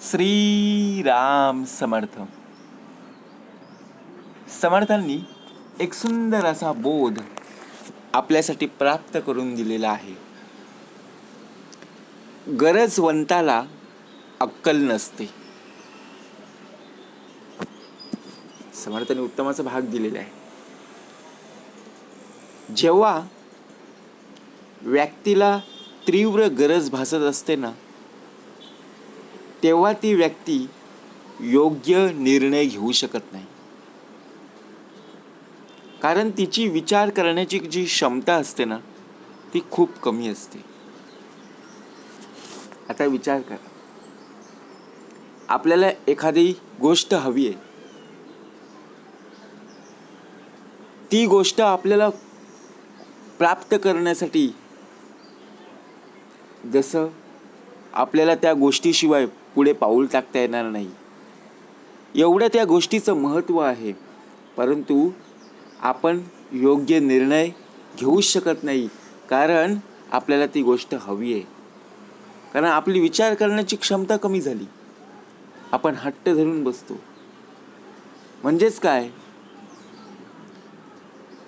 श्री राम समर्थ. समर्थांनी एक सुंदर असा बोध आपल्यासाठी प्राप्त करून दिलेला आहे. गरजवंताला अक्कल नसते. समर्थांनी उत्तमाचा भाग दिलेला आहे. जेव्हा व्यक्तीला तीव्र गरज भासत असते ना तेव्हा ती व्यक्ती योग्य निर्णय घेऊ शकत नाही. कारण तिची विचार करण्याची जी क्षमता असते ना ती खूप कमी असते. आता विचार करा. आपल्याला एखादी गोष्ट हवी आहे. ती गोष्ट आपल्याला प्राप्त करण्यासाठी जसं आपल्याला त्या गोष्टीशिवाय पुढे पाऊल टाकता येणार नाही. एवढं त्या गोष्टीचं महत्त्व आहे. परंतु आपण योग्य निर्णय घेऊच शकत नाही कारण आपल्याला ती गोष्ट हवी आहे. कारण आपली विचार करण्याची क्षमता कमी झाली. आपण हट्ट धरून बसतो. म्हणजेच काय?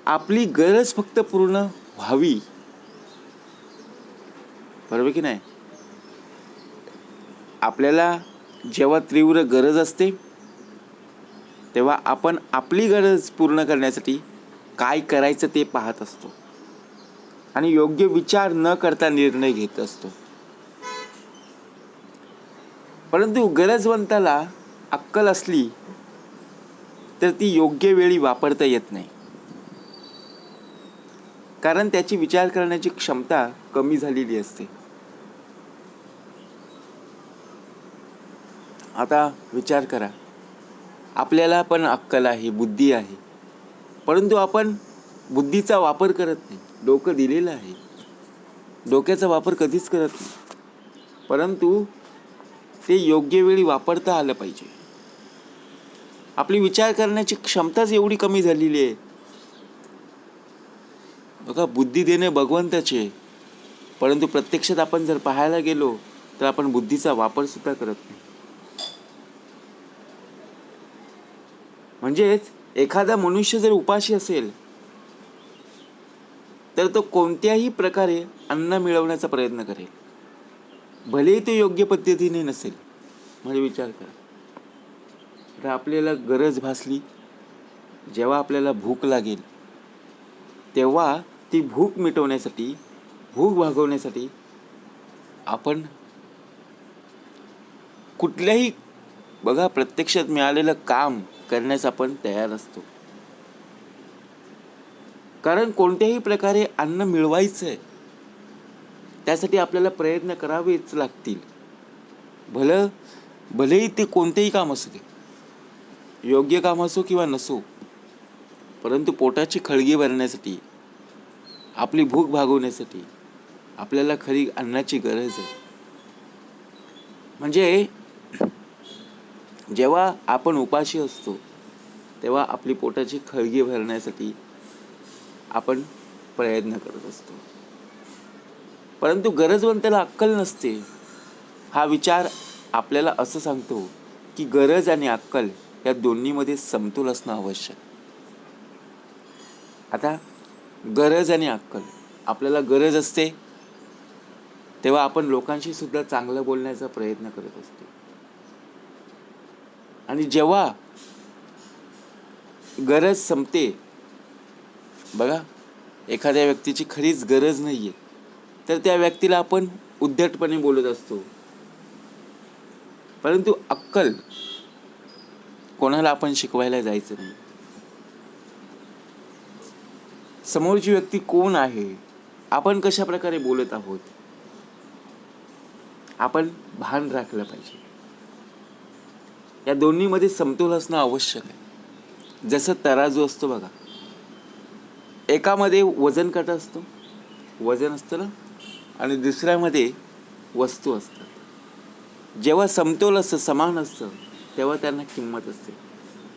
आपली गरज फक्त पूर्ण व्हावी. बरोबर की नाही? आपल्याला जेव्हा तीव्र गरज असते तेव्हा आपण आपली गरज पूर्ण करण्यासाठी काय करायचं ते पाहत असतो. आणि योग्य विचार न करता निर्णय घेत असतो. परंतु गरजवंताला अक्कल असली तर ती योग्य वेळी वापरता येत नाही. कारण त्याची विचार करण्याची क्षमता कमी झालेली असते. आता विचार करा. आपल्याला पण अक्कल आहे बुद्धी आहे. परंतु आपण बुद्धीचा वापर करत नाही. डोकं दिलेलं आहे. डोक्याचा वापर कधीच करत नाही. परंतु ते योग्य वेळी वापरता आलं पाहिजे. आपली विचार करण्याची क्षमताच एवढी कमी झालेली आहे. बघा बुद्धी देणे भगवंताचे परंतु प्रत्यक्षात आपण जर पाहायला गेलो तर आपण बुद्धीचा वापरसुद्धा करत नाही. म्हणजेच एखादा मनुष्य जर उपाशी असेल तर तो कोणत्याही प्रकारे अन्न मिळवण्याचा प्रयत्न करेल. भलेही ते योग्य पद्धतीने नसेल म्हणजे विचार करा. तर आपल्याला गरज भासली जेव्हा आपल्याला भूक लागेल तेव्हा ती भूक मिटवण्यासाठी भूक भागवण्यासाठी आपण कुठल्याही बघा प्रत्यक्षात मिळालेलं काम करण्यास आपण तयार असतो. कारण कोणत्याही प्रकारे अन्न मिळवायचं आहे त्यासाठी आपल्याला प्रयत्न करावेच लागतील. भलं भलेही ते कोणतेही काम असू दे योग्य काम असो किंवा नसो परंतु पोटाची खळगी भरण्यासाठी आपली भूक भागवण्यासाठी आपल्याला खरी अन्नाची गरज आहे. म्हणजे जेव्हा आपण उपाशी असतो तेव्हा आपली पोटाची खळगी भरण्यासाठी आपण प्रयत्न करत असतो. परंतु गरजवंताला अक्कल नसते. हा विचार आपल्याला असं सांगतो की गरज आणि अक्कल या दोन्हीमध्ये समतोल असणं आवश्यक. आता गरज आणि अक्कल आपल्याला गरज असते तेव्हा आपण लोकांशी सुद्धा चांगलं बोलण्याचा प्रयत्न करत असतो. आणि जेव्हा गरज संपते बघा एखाद्या व्यक्तीची खरीच गरज नाही आहे तर त्या व्यक्तीला आपण उद्धटपणे बोलत असतो. परंतु अक्कल कोणाला आपण शिकवायला जायचं नाही. समोरची व्यक्ती कोण आहे आपण कशा प्रकारे बोलत आहोत आपण भान राखलं पाहिजे. या दोन्हीमध्ये समतोल असणं आवश्यक आहे. जसं तराजू असतो बघा. एकामध्ये वजन काटा असतो वजन असतं ना? आणि दुसऱ्यामध्ये वस्तू असतात. जेव्हा समतोल असतं समान असतं तेव्हा त्यांना किंमत असते.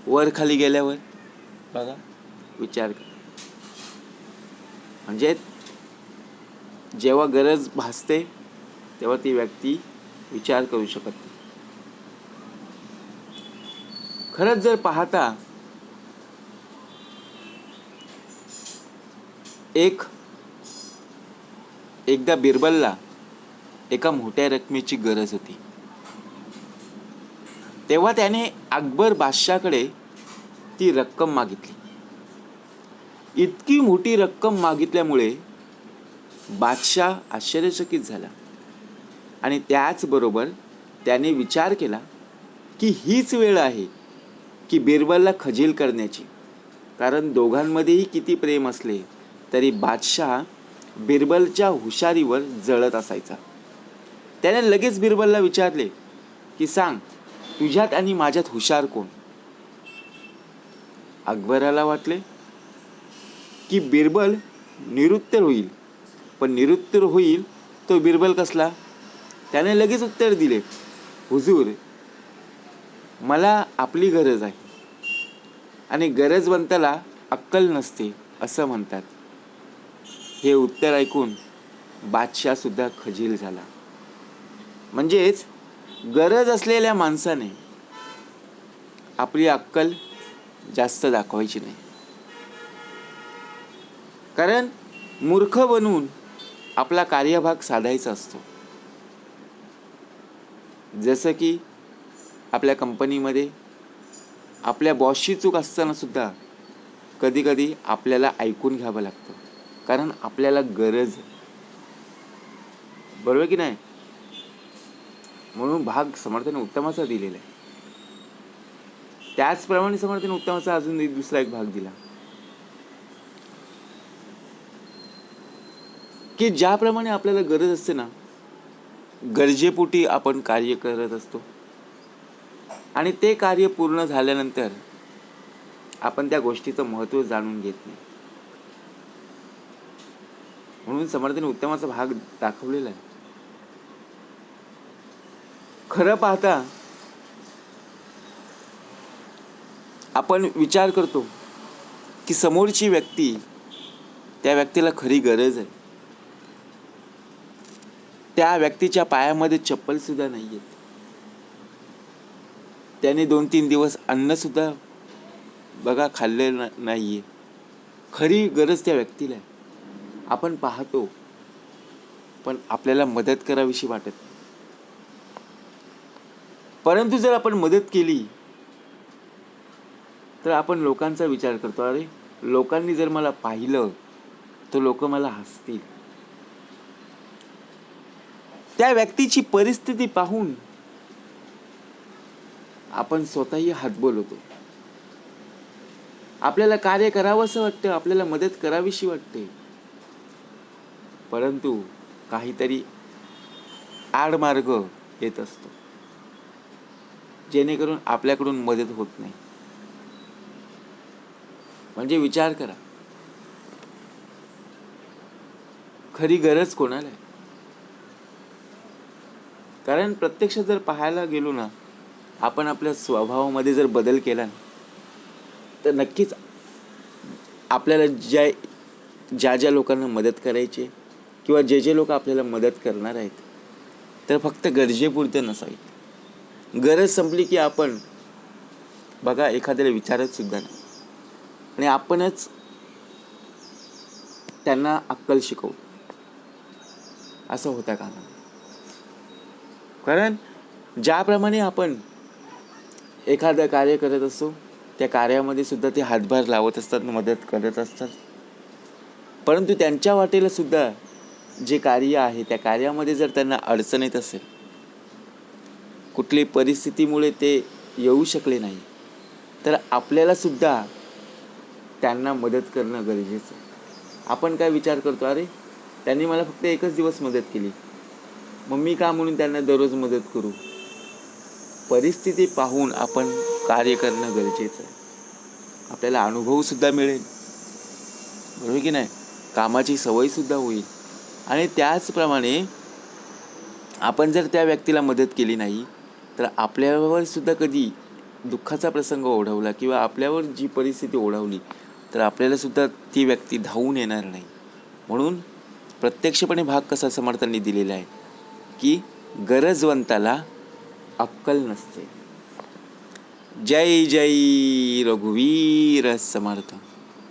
वर खाली गेल्यावर बघा विचार करा. म्हणजे जेव्हा गरज भासते तेव्हा ती व्यक्ती विचार करू शकत नाही. खरंच जर पाहता एक एकदा बिरबलला एका मोठ्या रकमेची गरज होती. तेव्हा त्याने अकबर बादशाकडे ती रक्कम मागितली. इतकी मोठी रक्कम मागितल्यामुळे बादशाह आश्चर्यचकित झाला आणि त्याचबरोबर त्याने विचार केला की हीच वेळ आहे की बिरबलला खजील करण्याची. कारण दोघांमध्येही किती प्रेम असले तरी बादशाह बिरबलच्या हुशारीवर जळत असायचा. त्याने लगेच बिरबलला विचारले की सांग तुझ्यात आणि माझ्यात हुशार कोण? अकबराला वाटले की बिरबल निरुत्तर होईल. पण निरुत्तर होईल तो बिरबल कसला? त्याने लगेच उत्तर दिले हुजूर मला आपली गरज आहे. आणि गरजवंताला अक्कल नसते असं म्हणतात. हे उत्तर ऐकून बादशाह सुद्धा खजील झाला. म्हणजेच गरज असलेल्या माणसाने आपली अक्कल जास्त दाखवायची नाही. कारण मूर्ख बनून आपला कार्यभाग साधायचा असतो. जसं की आपल्या कंपनीमध्ये आपल्या बॉसची चूक असताना सुद्धा कधी कधी आपल्याला ऐकून घ्यावं लागतं. कारण आपल्याला गरज आहे. बरोबर की नाही? म्हणून भाग समर्थाने उत्तमाचा दिलेला आहे. त्याचप्रमाणे समर्थाने उत्तमाचा अजून एक दुसरा एक भाग दिला. की ज्याप्रमाणे आपल्याला गरज असते ना गरजेपोटी आपण कार्य करत असतो. आणि ते कार्य पूर्ण झाल्यानंतर आपण त्या गोष्टीचं महत्त्व जाणून घेत नाही. म्हणून समर्थाने उत्तमाचा भाग दाखवलेला आहे. खरं पाहता आपण विचार करतो की समोरची व्यक्ती त्या व्यक्तीला खरी गरज आहे. त्या व्यक्तीच्या पायामध्ये चप्पल सुद्धा नाहीये. त्याने दोन तीन दिवस अन्नसुद्धा बघा खाल्लेलं नाहीये. खरी गरज त्या व्यक्तीला आहे. आपण पाहतो पण आपल्याला मदत करावीशी वाटत नाही. परंतु जर आपण मदत केली तर आपण लोकांचा विचार करतो अरे लोकांनी जर मला पाहिलं तर लोक मला हसतील. त्या व्यक्तीची परिस्थिती पाहून आपण स्वतःही हातबोल होतो. आपल्याला कार्य करावं असं वाटतं आपल्याला मदत करावीशी वाटते. परंतु काहीतरी आडमार्ग येत असतो. जेणेकरून आपल्याकडून मदत होत नाही. म्हणजे विचार करा. खरी गरज कोणाला आहे? कारण प्रत्यक्ष जर पाहायला गेलो ना आपण आपल्या स्वभावामध्ये जर बदल केला ना तर नक्कीच आपल्याला ज्या ज्या ज्या लोकांना मदत करायची किंवा जे जे लोक आपल्याला मदत करणार आहेत तर फक्त गरजेपुरते नसावी. गरज संपली की आपण बघा एखाद्याला विचारत सुद्धा नाही. आणि आपणच त्यांना अक्कल शिकवू. असं होता का कारण ज्याप्रमाणे आपण एखादं कार्य करत असो त्या कार्यामध्ये सुद्धा ते हातभार लावत असतात मदत करत असतात. परंतु त्यांच्या वाटेला सुद्धा जे कार्य आहे त्या कार्यामध्ये जर त्यांना अडचण येत असेल कुठली परिस्थितीमुळे ते येऊ शकले नाही तर आपल्याला सुद्धा त्यांना मदत करणं गरजेचं आपण काय विचार करतो अरे त्यांनी मला फक्त एकच दिवस मदत केली. मग मी का म्हणून त्यांना दररोज मदत करू? परिस्थिती पाहून आपण कार्य करणं गरजेचं आहे. आपल्याला अनुभव सुद्धा मिळेल. बरोबर की नाही? कामाची सवय सुद्धा होईल. आणि त्याचप्रमाणे आपण जर त्या व्यक्तीला मदत केली नाही तर आपल्यावर सुद्धा कधी दुःखाचा प्रसंग ओढवला किंवा आपल्यावर जी परिस्थिती ओढवली तर आपल्याला सुद्धा ती व्यक्ती धावून येणार नाही. म्हणून प्रत्यक्षपणे भाग कसा समर्थांनी दिलेला आहे की गरजवंताला अक्कल नसते. जय जय रघुवीर समर्थ.